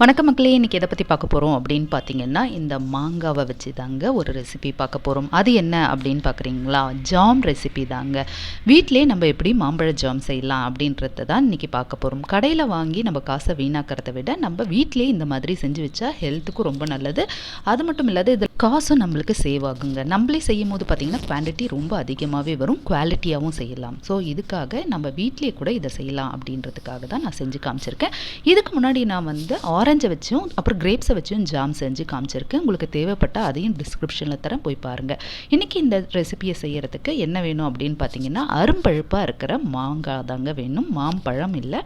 வணக்க மக்களே இன்றைக்கி எதை பற்றி பார்க்க போகிறோம் அப்படின்னு பார்த்தீங்கன்னா இந்த மாங்காவை வச்சு தாங்க ஒரு ரெசிபி பார்க்க போகிறோம் அது என்ன அப்படின்னு பார்க்குறீங்களா? ஜாம் ரெசிபி தாங்க. வீட்டிலே நம்ம எப்படி மாம்பழ ஜாம் செய்யலாம் அப்படின்றத தான் இன்றைக்கி பார்க்க போகிறோம் கடையில் வாங்கி நம்ம காசை வீணாக்கிறத விட நம்ம வீட்டிலே இந்த மாதிரி செஞ்சு வச்சா ஹெல்த்துக்கும் ரொம்ப நல்லது. அது மட்டும் இல்லாத இதில் காசும் நம்மளுக்கு சேவ் ஆகுங்க. நம்மளே செய்யும் போது பார்த்திங்கன்னா குவான்டிட்டி ரொம்ப அதிகமாகவே வரும். குவாலிட்டியாகவும் செய்யலாம். ஸோ இதுக்காக நம்ம வீட்டிலே கூட இதை செய்யலாம் அப்படின்றதுக்காக தான் நான் செஞ்சு காமிச்சிருக்கேன். இதுக்கு முன்னாடி நான் வந்து ஆரஞ்சை வச்சும் அப்புறம் கிரேப்ஸை வச்சும் ஜாம் செஞ்சு காமிச்சிருக்கேன் உங்களுக்கு தேவைப்பட்டால் அதையும் டிஸ்கிரிப்ஷனில் தரேன். போய் பாருங்கள் இன்றைக்கி இந்த ரெசிபியை செய்கிறதுக்கு என்ன வேணும் அப்படின்னு பார்த்தீங்கன்னா அரும்பழுப்பாக இருக்கிற மாங்காய் தாங்க வேணும். மாம்பழம் இல்லை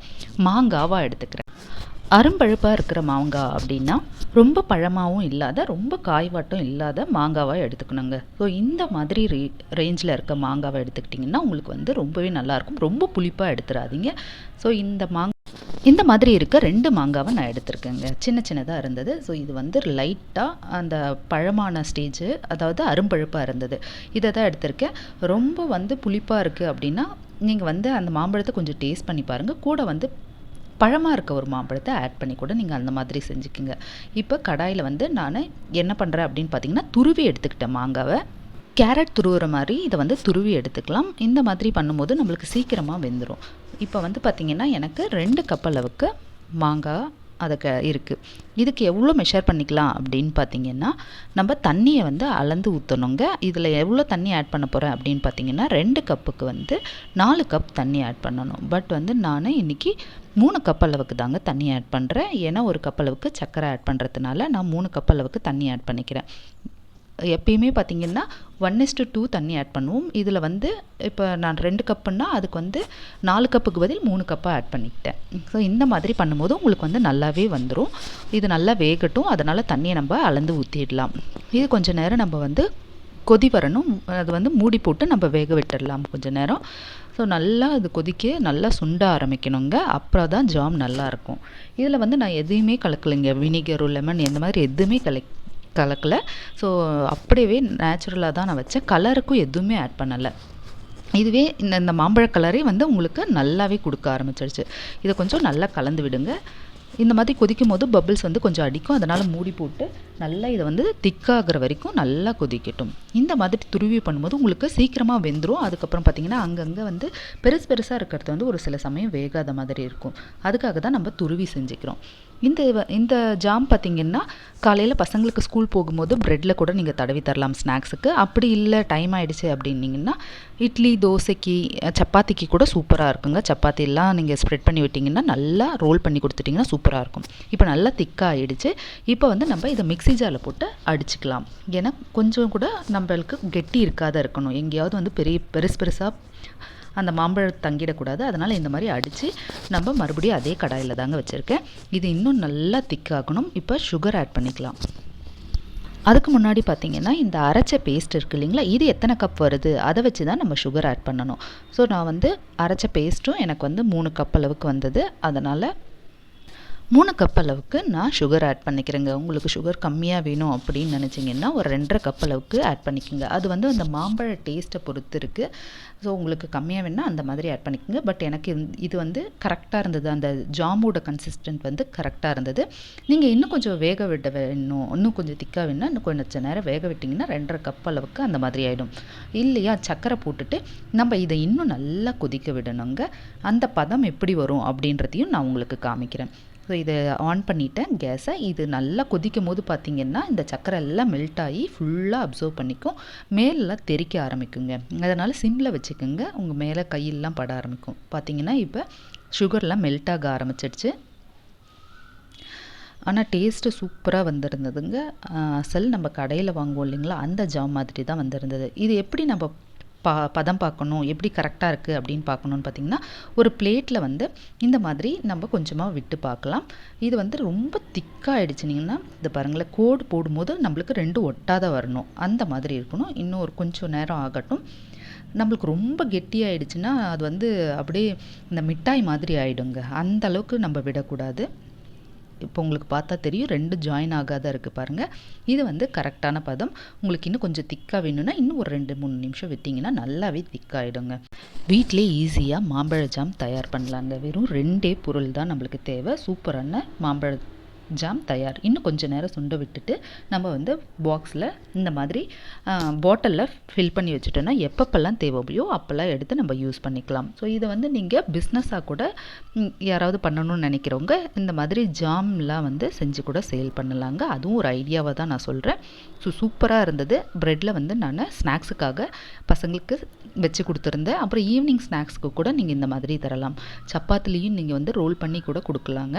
மாங்காவாக எடுத்துக்கிறேன். அரும்பழுப்பாக இருக்கிற மாங்காய் அப்படின்னா ரொம்ப பழமாகவும் இல்லாத ரொம்ப காய்வாட்டம் இல்லாத மாங்காவாக எடுத்துக்கணுங்க. ஸோ இந்த மாதிரி ரே ரேஞ்சில் இருக்க மாங்காவை எடுத்துக்கிட்டிங்கன்னா உங்களுக்கு வந்து ரொம்பவே நல்லாயிருக்கும் ரொம்ப புளிப்பாக எடுத்துடாதீங்க ஸோ இந்த மாங்காய் இந்த மாதிரி இருக்க ரெண்டு மாங்காவை நான் எடுத்திருக்கேங்க. சின்ன சின்னதாக இருந்தது. ஸோ இது வந்து லைட்டாக அந்த பழமான ஸ்டேஜு அதாவது அரும்பழுப்பாக இருந்தது. இதை தான் எடுத்திருக்கேன். ரொம்ப வந்து புளிப்பாக இருக்குது அப்படின்னா நீங்கள் வந்து அந்த மாம்பழத்தை கொஞ்சம் டேஸ்ட் பண்ணி பாருங்கள் கூட வந்து பழமாக இருக்க ஒரு மாம்பழத்தை ஆட் பண்ணி கூட நீங்கள் அந்த மாதிரி செஞ்சுக்கோங்க. இப்போ கடாயில் வந்து நான் என்ன பண்ணுறேன் அப்படின்னு பார்த்தீங்கன்னா துருவி எடுத்துக்கிட்டேன் மாங்காவை கேரட் துருவுற மாதிரி இதை வந்து துருவி எடுத்துக்கலாம். இந்த மாதிரி பண்ணும்போது நம்மளுக்கு சீக்கிரமாக வெந்துடும் இப்போ வந்து பார்த்திங்கன்னா எனக்கு ரெண்டு கப் அளவுக்கு மாங்காய் அதுக்கு இருக்குது இதுக்கு எவ்வளோ மெஷர் பண்ணிக்கலாம் அப்படின்னு பார்த்தீங்கன்னா நம்ம தண்ணியை வந்து அளந்து ஊற்றணுங்க இதில் எவ்வளோ தண்ணி ஆட் பண்ண போகிறேன் அப்படின்னு பார்த்தீங்கன்னா ரெண்டு கப்புக்கு வந்து நாலு கப் தண்ணி ஆட் பண்ணணும். பட் வந்து நான் இன்றைக்கி மூணு கப் அளவுக்கு தாங்க தண்ணி ஆட் பண்ணுறேன் ஏன்னா ஒரு கப் அளவுக்கு சர்க்கரை ஆட் பண்ணுறதுனால நான் மூணு கப் அளவுக்கு தண்ணி ஆட் பண்ணிக்கிறேன். எப்பயுமே பார்த்திங்கன்னா ஒன் இஸ்டு டூ தண்ணி ஆட் பண்ணுவோம். இதில் வந்து இப்போ நான் ரெண்டு கப்புன்னா அதுக்கு வந்து நாலு கப்புக்கு பதில் மூணு கப்பாக ஆட் பண்ணிக்கிட்டேன். ஸோ இந்த மாதிரி பண்ணும்போது உங்களுக்கு வந்து நல்லாவே வந்துடும் இது நல்லா வேகட்டும். அதனால் தண்ணியை நம்ம அளந்து ஊற்றிடலாம் இது கொஞ்சம் நேரம் நம்ம வந்து கொதி வரணும். அது வந்து மூடி போட்டு நம்ம வேக விட்டுடலாம் கொஞ்சம் நேரம். ஸோ நல்லா இது கொதிக்க நல்லா சுண்ட ஆரம்பிக்கணுங்க. அப்புறம் தான் ஜாம் நல்லாயிருக்கும் இதில் வந்து நான் எதையுமே கலக்கலைங்க. வினிகரோ லெமன் இந்த மாதிரி எதுவுமே கலக் கலக்கலை. ஸோ அப்படியே நேச்சுரலாக தான் நான் வச்சேன். கலருக்கும் எதுவுமே ஆட் பண்ணலை. இதுவே இந்த இந்த மாம்பழ கலரே வந்து உங்களுக்கு நல்லாவே கொடுக்க ஆரம்பிச்சிடுச்சு இதை கொஞ்சம் நல்லா கலந்து விடுங்க. இந்த மாதிரி கொதிக்கும் போது பபிள்ஸ் வந்து கொஞ்சம் அடிக்கும். அதனால் மூடி போட்டு நல்லா இதை வந்து திக்காகிற வரைக்கும் நல்லா கொதிக்கட்டும். இந்த மாதிரி துருவி பண்ணும்போது உங்களுக்கு சீக்கிரமாக வெந்துடும் அதுக்கப்புறம் பார்த்திங்கன்னா அங்கங்கே வந்து பெருசு பெருசாக இருக்கிறது வந்து ஒரு சில சமயம் வேகாத மாதிரி இருக்கும். அதுக்காக தான் நம்ம துருவி செஞ்சுக்கிறோம். இந்த இந்த ஜாம் பார்த்திங்கன்னா காலையில் பசங்களுக்கு ஸ்கூல் போகும்போது ப்ரெட்டில் கூட நீங்கள் தடவி தரலாம் ஸ்நாக்ஸுக்கு அப்படி இல்லை டைம் ஆகிடுச்சு அப்படின்னிங்கன்னா இட்லி தோசைக்கு சப்பாத்திக்கு கூட சூப்பராக இருக்குங்க. சப்பாத்திலாம் நீங்கள் ஸ்ப்ரெட் பண்ணி விட்டிங்கன்னா நல்லா ரோல் பண்ணி கொடுத்துட்டிங்கன்னா சூப்பராக இருக்கும். இப்போ நல்லா திக்காக ஆகிடுச்சு இப்போ வந்து நம்ம இதை மிக்ஸி ஜாரில் போட்டு அடிச்சுக்கலாம். ஏன்னா கொஞ்சம் கூட நம்மளுக்கு கெட்டி இருக்காத இருக்கணும். எங்கேயாவது வந்து பெரிய பெருசு பெருசாக அந்த மாம்பழம் தங்கிடக்கூடாது. அதனால் இந்த மாதிரி அடித்து நம்ம மறுபடியும் அதே கடாயில் தாங்க வச்சுருக்கேன். இது இன்னும் நல்லா திக்காகணும் இப்போ சுகர் ஆட் பண்ணிக்கலாம். அதுக்கு முன்னாடி பார்த்தீங்கன்னா இந்த அரைச்ச பேஸ்ட் இருக்குது இல்லைங்களா? இது எத்தனை கப் வருது? அதை வச்சு தான் நம்ம சுகர் ஆட் பண்ணணும். ஸோ நான் வந்து அரைச்ச பேஸ்ட்டும் எனக்கு வந்து மூணு கப் அளவுக்கு வந்தது. அதனால் மூணு கப் அளவுக்கு நான் சுகர் ஆட் பண்ணிக்கிறேங்க. உங்களுக்கு சுகர் கம்மியாக வேணும் அப்படின்னு நினச்சிங்கன்னா ஒரு ரெண்டரை கப் அளவுக்கு ஆட் பண்ணிக்கோங்க. அது வந்து அந்த மாம்பழ டேஸ்ட்டை பொறுத்து இருக்குது ஸோ உங்களுக்கு கம்மியாக வேணால் அந்த மாதிரி ஆட் பண்ணிக்கோங்க. பட் எனக்கு இது வந்து கரெக்டாக இருந்தது. அந்த ஜாமோட கன்சிஸ்டன்ட் வந்து கரெக்டாக இருந்தது. நீங்கள் இன்னும் கொஞ்சம் வேக விட வேணும். இன்னும் கொஞ்சம் திக்காக வேணும்னா இன்னும் கொஞ்சம் நேரம் வேக விட்டிங்கன்னா ரெண்டரை கப் அளவுக்கு அந்த மாதிரி ஆகிடும் இல்லையா? சக்கரை போட்டுட்டு நம்ம இதை இன்னும் நல்லா கொதிக்க விடணுங்க. அந்த பதம் எப்படி வரும் அப்படின்றதையும் நான் உங்களுக்கு காமிக்கிறேன். ஸோ இதை ஆன் பண்ணிவிட்டேன் கேஸை இது நல்லா கொதிக்கும் போது பார்த்திங்கன்னா இந்த சக்கரை எல்லாம் மெல்ட் ஆகி ஃபுல்லாக அப்சர்வ் பண்ணிக்கும். மேலெலாம் தெறிக்க ஆரம்பிக்குங்க. அதனால் சிம்மில் வச்சுக்கோங்க. உங்கள் மேலே கையெல்லாம் பட ஆரம்பிக்கும். பார்த்திங்கன்னா இப்போ சுகர்லாம் மெல்ட் ஆக ஆரம்பிச்சிடுச்சு. ஆனால் டேஸ்ட்டு சூப்பராக வந்திருந்ததுங்க. அசல் நம்ம கடையில் வாங்குவோம் இல்லைங்களா? அந்த ஜாம் மாதிரி தான் வந்திருந்தது. இது எப்படி நம்ம பா பதம் பார்க்கணும் எப்படி கரெக்டாக இருக்குது அப்படின்னு பார்க்கணுன்னு பார்த்திங்கன்னா ஒரு பிளேட்டில் வந்து இந்த மாதிரி நம்ம கொஞ்சமாக விட்டு பார்க்கலாம். இது வந்து ரொம்ப திக்காக ஆகிடுச்சுனிங்கன்னா இது பாருங்களேன் கோடு போடும்போது நம்மளுக்கு ரெண்டு ஒட்டாத வரணும். அந்த மாதிரி இருக்கணும். இன்னும் ஒரு கொஞ்சம் நேரம் ஆகட்டும். நம்மளுக்கு ரொம்ப கெட்டியாகிடுச்சுன்னா அது வந்து அப்படியே இந்த மிட்டாய் மாதிரி ஆகிடுங்க அந்த அளவுக்கு நம்ம விடக்கூடாது. இப்போ உங்களுக்கு பார்த்தா தெரியும் ரெண்டு ஜாயின் ஆகாத இருக்குது பாருங்கள் இது வந்து கரெக்டான பதம். உங்களுக்கு இன்னும் கொஞ்சம் திக்காக வேணும்னா இன்னும் ஒரு ரெண்டு மூணு நிமிஷம் விட்டிங்கன்னா நல்லாவே திக்காகிடுங்க வீட்டிலே ஈஸியாக மாம்பழ ஜாம் தயார் பண்ணலாங்க. வெறும் ரெண்டே பொருள் தான் நம்மளுக்கு தேவை. சூப்பரான மாம்பழ ஜாம் தயார். இன்னும் கொஞ்சம் நேரம் சுண்ட விட்டுட்டு நம்ம வந்து பாக்ஸில் இந்த மாதிரி பாட்டிலில் ஃபில் பண்ணி வச்சுட்டோன்னா எப்பப்பெல்லாம் தேவையோ அப்போல்லாம் எடுத்து நம்ம யூஸ் பண்ணிக்கலாம். ஸோ இதை வந்து நீங்கள் பிஸ்னஸாக கூட யாராவது பண்ணணும்னு நினைக்கிறவங்க இந்த மாதிரி ஜாம்லாம் வந்து செஞ்சு கூட சேல் பண்ணலாங்க. அதுவும் ஒரு ஐடியாவாக தான் நான் சொல்கிறேன் ஸோ சூப்பராக இருந்தது. ப்ரெட்டில் வந்து நான் ஸ்நாக்ஸுக்காக பசங்களுக்கு வச்சு கொடுத்துருந்தேன். அப்புறம் ஈவினிங் ஸ்நாக்ஸ்க்கு கூட நீங்கள் இந்த மாதிரி தரலாம். சப்பாத்திலையும் நீங்கள் வந்து ரோல் பண்ணி கூட கொடுக்கலாங்க.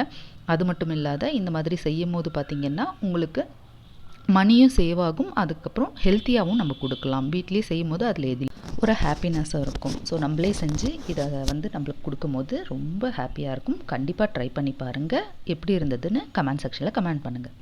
அது மட்டும் இல்லாத இந்த மாதிரி மாதிரி செய்யும் போது பார்த்திங்கன்னா உங்களுக்கு மணியும் சேவ் ஆகும் அதுக்கப்புறம் ஹெல்த்தியாகவும் நம்ம கொடுக்கலாம். வீட்லேயே செய்யும் போது அதில் எது ஒரு ஹாப்பினஸ்ஸாக இருக்கும். ஸோ நம்மளே செஞ்சு இதை வந்து நம்மளுக்கு கொடுக்கும்போது ரொம்ப ஹாப்பியாக இருக்கும். கண்டிப்பாக ட்ரை பண்ணி பாருங்கள் எப்படி இருந்ததுன்னு கமெண்ட் செக்ஷனில் கமெண்ட் பண்ணுங்கள்